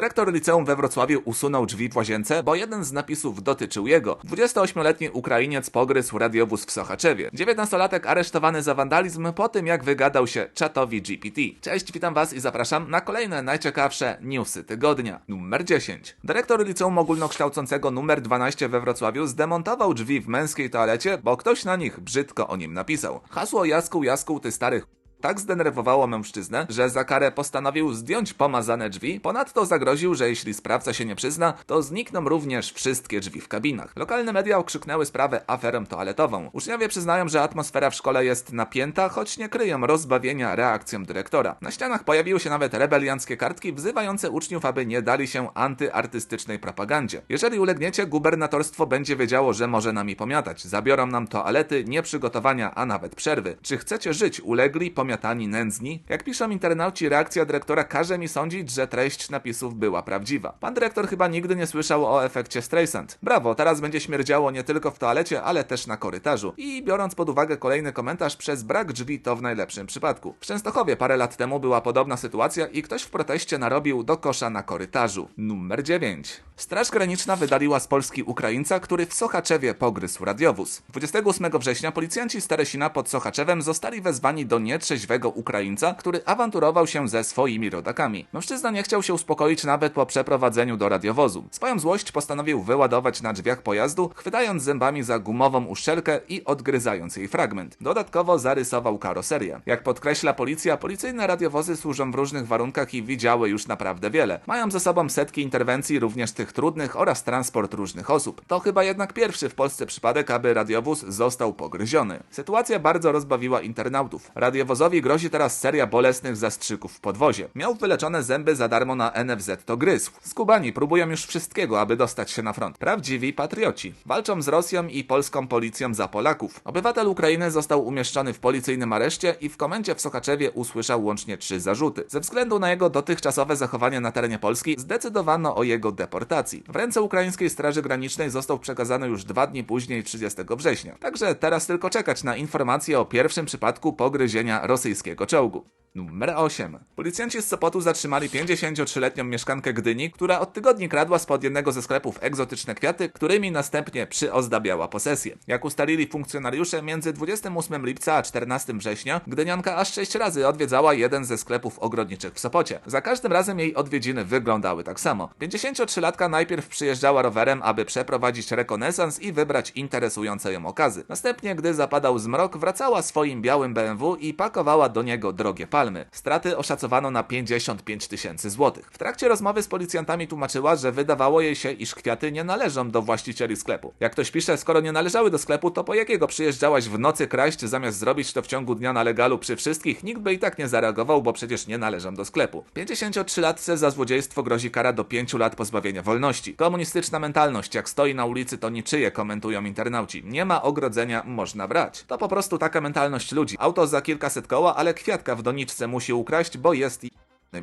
Dyrektor liceum we Wrocławiu usunął drzwi w łazience, bo jeden z napisów dotyczył jego. 28-letni Ukrainiec pogryzł radiowóz w Sochaczewie. 19-latek aresztowany za wandalizm po tym, jak wygadał się czatowi GPT. Cześć, witam Was i zapraszam na kolejne najciekawsze newsy tygodnia. Numer 10. Dyrektor liceum ogólnokształcącego numer 12 we Wrocławiu zdemontował drzwi w męskiej toalecie, bo ktoś na nich brzydko o nim napisał. Hasło Jasku, Jasku, ty starych tak zdenerwowało mężczyznę, że za karę postanowił zdjąć pomazane drzwi, ponadto zagroził, że jeśli sprawca się nie przyzna, to znikną również wszystkie drzwi w kabinach. Lokalne media okrzyknęły sprawę aferą toaletową. Uczniowie przyznają, że atmosfera w szkole jest napięta, choć nie kryją rozbawienia reakcją dyrektora. Na ścianach pojawiły się nawet rebelianckie kartki wzywające uczniów, aby nie dali się antyartystycznej propagandzie. Jeżeli ulegniecie, gubernatorstwo będzie wiedziało, że może nami pomiatać. Zabiorą nam toalety, nieprzygotowania, a nawet przerwy. Czy chcecie żyć ulegli, pomiatani pomiatani, nędzni. Jak piszą internauci, reakcja dyrektora każe mi sądzić, że treść napisów była prawdziwa. Pan dyrektor chyba nigdy nie słyszał o efekcie Streisand. Brawo, teraz będzie śmierdziało nie tylko w toalecie, ale też na korytarzu. I biorąc pod uwagę kolejny komentarz, przez brak drzwi to w najlepszym przypadku. W Częstochowie parę lat temu była podobna sytuacja i ktoś w proteście narobił do kosza na korytarzu. Numer 9. Straż Graniczna wydaliła z Polski Ukraińca, który w Sochaczewie pogryzł radiowóz. 28 września policjanci z Teresina pod Sochaczewem zostali wezwani do nietrzeźwego trzeźwego Ukraińca, który awanturował się ze swoimi rodakami. Mężczyzna nie chciał się uspokoić nawet po przeprowadzeniu do radiowozu. Swoją złość postanowił wyładować na drzwiach pojazdu, chwytając zębami za gumową uszczelkę i odgryzając jej fragment. Dodatkowo zarysował karoserię. Jak podkreśla policja, policyjne radiowozy służą w różnych warunkach i widziały już naprawdę wiele. Mają ze sobą setki interwencji, również tych trudnych oraz transport różnych osób. To chyba jednak pierwszy w Polsce przypadek, aby radiowóz został pogryziony. Sytuacja bardzo rozbawiła internautów. Radiowozowi Grozi teraz seria bolesnych zastrzyków w podwozie. Miał wyleczone zęby za darmo na NFZ, to gryzł. Skubani próbują już wszystkiego, aby dostać się na front. Prawdziwi patrioci. Walczą z Rosją i polską policją za Polaków. Obywatel Ukrainy został umieszczony w policyjnym areszcie i w komendzie w Sokaczewie usłyszał łącznie trzy zarzuty. Ze względu na jego dotychczasowe zachowanie na terenie Polski zdecydowano o jego deportacji. W ręce ukraińskiej Straży Granicznej został przekazany już dwa dni później, 30 września. Także teraz tylko czekać na informacje o pierwszym przypadku pogryzienia rosyjskiego rosyjskiego czołgu. Numer 8. Policjanci z Sopotu zatrzymali 53-letnią mieszkankę Gdyni, która od tygodni kradła spod jednego ze sklepów egzotyczne kwiaty, którymi następnie przyozdabiała posesję. Jak ustalili funkcjonariusze, między 28 lipca a 14 września Gdynianka aż 6 razy odwiedzała jeden ze sklepów ogrodniczych w Sopocie. Za każdym razem jej odwiedziny wyglądały tak samo. 53-latka najpierw przyjeżdżała rowerem, aby przeprowadzić rekonesans i wybrać interesujące ją okazy. Następnie, gdy zapadał zmrok, wracała swoim białym BMW i pakowała do niego drogie parki palmy. Straty oszacowano na 55 tysięcy złotych. W trakcie rozmowy z policjantami tłumaczyła, że wydawało jej się, iż kwiaty nie należą do właścicieli sklepu. Jak ktoś pisze, skoro nie należały do sklepu, to po jakiego przyjeżdżałaś w nocy kraść, zamiast zrobić to w ciągu dnia na legalu przy wszystkich, nikt by i tak nie zareagował, bo przecież nie należą do sklepu. 53-latce za złodziejstwo grozi kara do 5 lat pozbawienia wolności. Komunistyczna mentalność, jak stoi na ulicy, to niczyje, komentują internauci. Nie ma ogrodzenia, można brać. To po prostu taka mentalność ludzi. Auto za kilkaset koła, ale kwiatka w doniczce musi ukraść, bo jest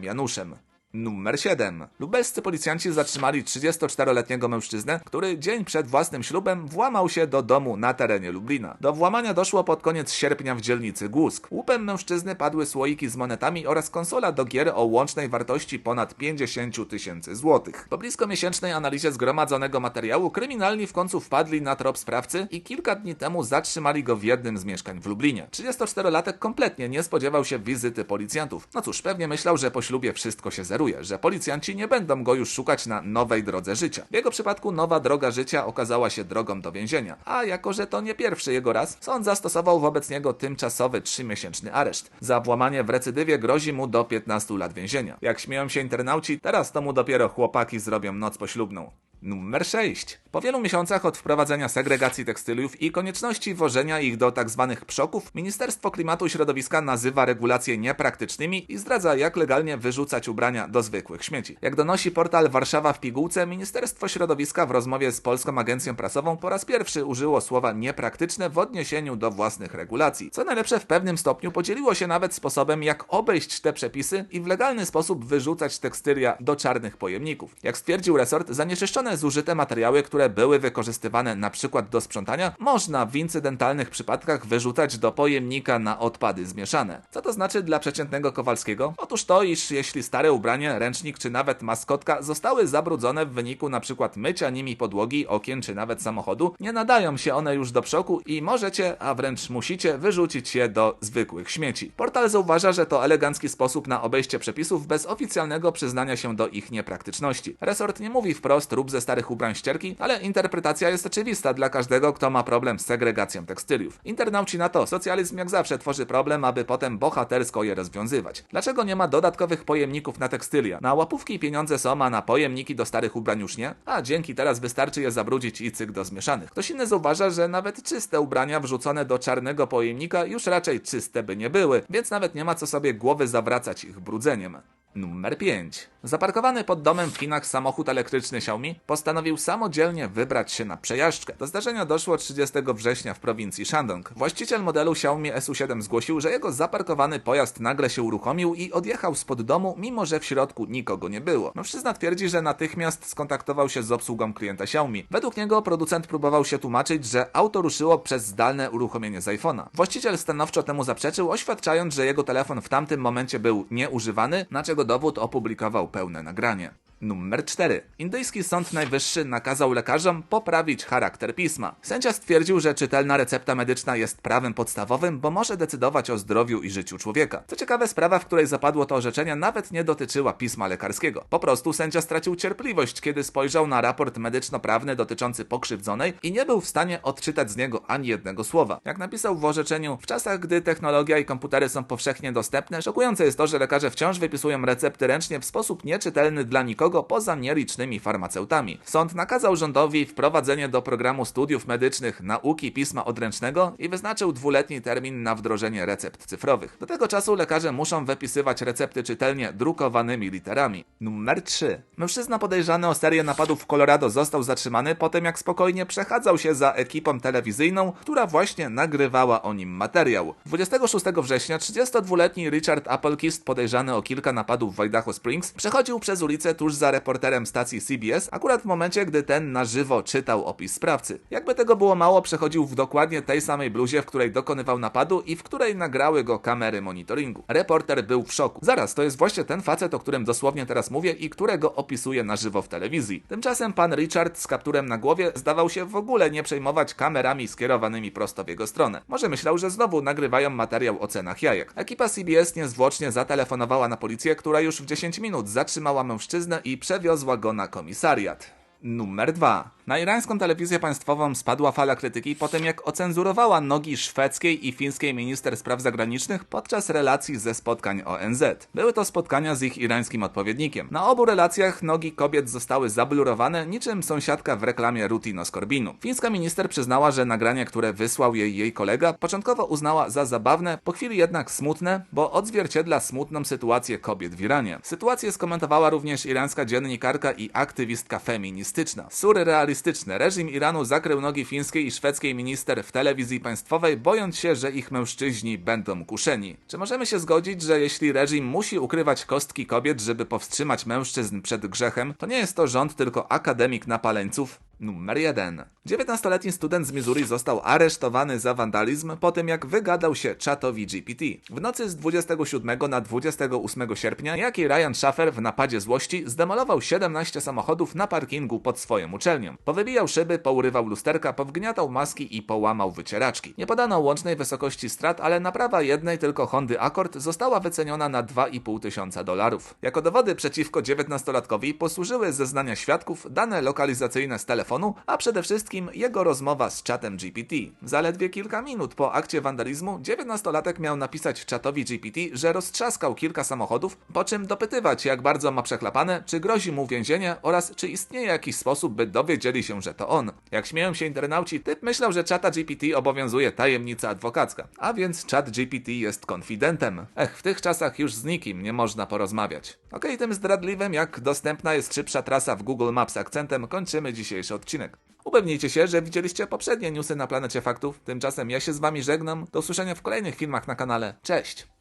Januszem. Numer 7. Lubelscy policjanci zatrzymali 34-letniego mężczyznę, który dzień przed własnym ślubem włamał się do domu na terenie Lublina. Do włamania doszło pod koniec sierpnia w dzielnicy Głusk. Łupem mężczyzny padły słoiki z monetami oraz konsola do gier o łącznej wartości ponad 50 tysięcy złotych. Po blisko miesięcznej analizie zgromadzonego materiału kryminalni w końcu wpadli na trop sprawcy i kilka dni temu zatrzymali go w jednym z mieszkań w Lublinie. 34-latek kompletnie nie spodziewał się wizyty policjantów. No cóż, pewnie myślał, że po ślubie wszystko się zeruje że policjanci nie będą go już szukać na nowej drodze życia. W jego przypadku nowa droga życia okazała się drogą do więzienia, a jako że to nie pierwszy jego raz, sąd zastosował wobec niego tymczasowy trzymiesięczny areszt. Za włamanie w recydywie grozi mu do 15 lat więzienia. Jak śmieją się internauci, teraz to mu dopiero chłopaki zrobią noc poślubną. Numer 6. Po wielu miesiącach od wprowadzenia segregacji tekstyliów i konieczności wożenia ich do tzw. Tak przoków, Ministerstwo Klimatu i Środowiska nazywa regulacje niepraktycznymi i zdradza, jak legalnie wyrzucać ubrania do zwykłych śmieci. Jak donosi portal Warszawa w pigułce, Ministerstwo Środowiska w rozmowie z Polską Agencją Prasową po raz pierwszy użyło słowa niepraktyczne w odniesieniu do własnych regulacji. Co najlepsze, w pewnym stopniu podzieliło się nawet sposobem, jak obejść te przepisy i w legalny sposób wyrzucać tekstylia do czarnych pojemników. Jak stwierdził resort, zanieczyszczone zużyte materiały, które były wykorzystywane na przykład do sprzątania, można w incydentalnych przypadkach wyrzucać do pojemnika na odpady zmieszane. Co to znaczy dla przeciętnego Kowalskiego? Otóż to, iż jeśli stare ubranie, ręcznik czy nawet maskotka zostały zabrudzone w wyniku na przykład mycia nimi podłogi, okien czy nawet samochodu, nie nadają się one już do przoku i możecie, a wręcz musicie wyrzucić je do zwykłych śmieci. Portal zauważa, że to elegancki sposób na obejście przepisów bez oficjalnego przyznania się do ich niepraktyczności. Resort nie mówi wprost rób ze starych ubrań ścierki, ale interpretacja jest oczywista dla każdego, kto ma problem z segregacją tekstyliów. Internauci na to, socjalizm jak zawsze tworzy problem, aby potem bohatersko je rozwiązywać. Dlaczego nie ma dodatkowych pojemników na tekstylia? Na łapówki pieniądze są, a na pojemniki do starych ubrań już nie? A dzięki teraz wystarczy je zabrudzić i cyk do zmieszanych. Ktoś inny zauważa, że nawet czyste ubrania wrzucone do czarnego pojemnika już raczej czyste by nie były, więc nawet nie ma co sobie głowy zawracać ich brudzeniem. Numer 5. Zaparkowany pod domem w Chinach samochód elektryczny Xiaomi postanowił samodzielnie wybrać się na przejażdżkę. Do zdarzenia doszło 30 września w prowincji Shandong. Właściciel modelu Xiaomi SU7 zgłosił, że jego zaparkowany pojazd nagle się uruchomił i odjechał spod domu, mimo że w środku nikogo nie było. Mężczyzna twierdzi, że natychmiast skontaktował się z obsługą klienta Xiaomi. Według niego producent próbował się tłumaczyć, że auto ruszyło przez zdalne uruchomienie z iPhone'a. Właściciel stanowczo temu zaprzeczył, oświadczając, że jego telefon w tamtym momencie był nieużywany, na czego dowód opublikował pełne nagranie. Numer 4. Indyjski Sąd Najwyższy nakazał lekarzom poprawić charakter pisma. Sędzia stwierdził, że czytelna recepta medyczna jest prawem podstawowym, bo może decydować o zdrowiu i życiu człowieka. Co ciekawe, sprawa, w której zapadło to orzeczenie, nawet nie dotyczyła pisma lekarskiego. Po prostu sędzia stracił cierpliwość, kiedy spojrzał na raport medyczno-prawny dotyczący pokrzywdzonej i nie był w stanie odczytać z niego ani jednego słowa. Jak napisał w orzeczeniu, w czasach, gdy technologia i komputery są powszechnie dostępne, szokujące jest to, że lekarze wciąż wypisują recepty ręcznie w sposób nieczytelny dla nikogo nikogo poza nielicznymi farmaceutami. Sąd nakazał rządowi wprowadzenie do programu studiów medycznych nauki pisma odręcznego i wyznaczył dwuletni termin na wdrożenie recept cyfrowych. Do tego czasu lekarze muszą wypisywać recepty czytelnie drukowanymi literami. Numer 3. Mężczyzna podejrzany o serię napadów w Colorado został zatrzymany po tym, jak spokojnie przechadzał się za ekipą telewizyjną, która właśnie nagrywała o nim materiał. 26 września 32-letni Richard Appelkist, podejrzany o kilka napadów w Idaho Springs, przechodził przez ulicę tuż za reporterem stacji CBS, akurat w momencie, gdy ten na żywo czytał opis sprawcy. Jakby tego było mało, przechodził w dokładnie tej samej bluzie, w której dokonywał napadu i w której nagrały go kamery monitoringu. Reporter był w szoku. Zaraz, to jest właśnie ten facet, o którym dosłownie teraz mówię i którego opisuję na żywo w telewizji. Tymczasem pan Richard z kapturem na głowie zdawał się w ogóle nie przejmować kamerami skierowanymi prosto w jego stronę. Może myślał, że znowu nagrywają materiał o cenach jajek. Ekipa CBS niezwłocznie zatelefonowała na policję, która już w 10 minut zatrzymała mężczyznę i przewiozła go na komisariat. Numer 2. Na irańską telewizję państwową spadła fala krytyki po tym, jak ocenzurowała nogi szwedzkiej i fińskiej minister spraw zagranicznych podczas relacji ze spotkań ONZ. Były to spotkania z ich irańskim odpowiednikiem. Na obu relacjach nogi kobiet zostały zablurowane, niczym sąsiadka w reklamie Rutino Skorbinu. Fińska minister przyznała, że nagranie, które wysłał jej jej kolega, początkowo uznała za zabawne, po chwili jednak smutne, bo odzwierciedla smutną sytuację kobiet w Iranie. Sytuację skomentowała również irańska dziennikarka i aktywistka feministyczna. Surrealistyczna terrorystyczne. Reżim Iranu zakrył nogi fińskiej i szwedzkiej minister w telewizji państwowej, bojąc się, że ich mężczyźni będą kuszeni. Czy możemy się zgodzić, że jeśli reżim musi ukrywać kostki kobiet, żeby powstrzymać mężczyzn przed grzechem, to nie jest to rząd, tylko akademik napaleńców? Numer 1. 19-letni student z Missouri został aresztowany za wandalizm po tym, jak wygadał się czatowi GPT. W nocy z 27 na 28 sierpnia jaki Ryan Schaffer w napadzie złości zdemolował 17 samochodów na parkingu pod swoją uczelnią. Powybijał szyby, pourywał lusterka, powgniatał maski i połamał wycieraczki. Nie podano łącznej wysokości strat, ale naprawa jednej tylko Hondy Accord została wyceniona na 2,5 tysiąca dolarów. Jako dowody przeciwko 19-latkowi posłużyły zeznania świadków, dane lokalizacyjne z telefonu, telefonu, a przede wszystkim jego rozmowa z czatem GPT. Zaledwie kilka minut po akcie wandalizmu 19-latek miał napisać czatowi GPT, że roztrzaskał kilka samochodów, po czym dopytywać jak bardzo ma przechlapane, czy grozi mu więzienie oraz czy istnieje jakiś sposób, by dowiedzieli się, że to on. Jak śmieją się internauci, typ myślał, że czata GPT obowiązuje tajemnica adwokacka, a więc czat GPT jest konfidentem. Ech, w tych czasach już z nikim nie można porozmawiać. Okej, okay, tym zdradliwym, jak dostępna jest szybsza trasa w Google Maps akcentem, kończymy dzisiejszy odcinek. Upewnijcie się, że widzieliście poprzednie newsy na planecie faktów. Tymczasem ja się z wami żegnam. Do usłyszenia w kolejnych filmach na kanale. Cześć!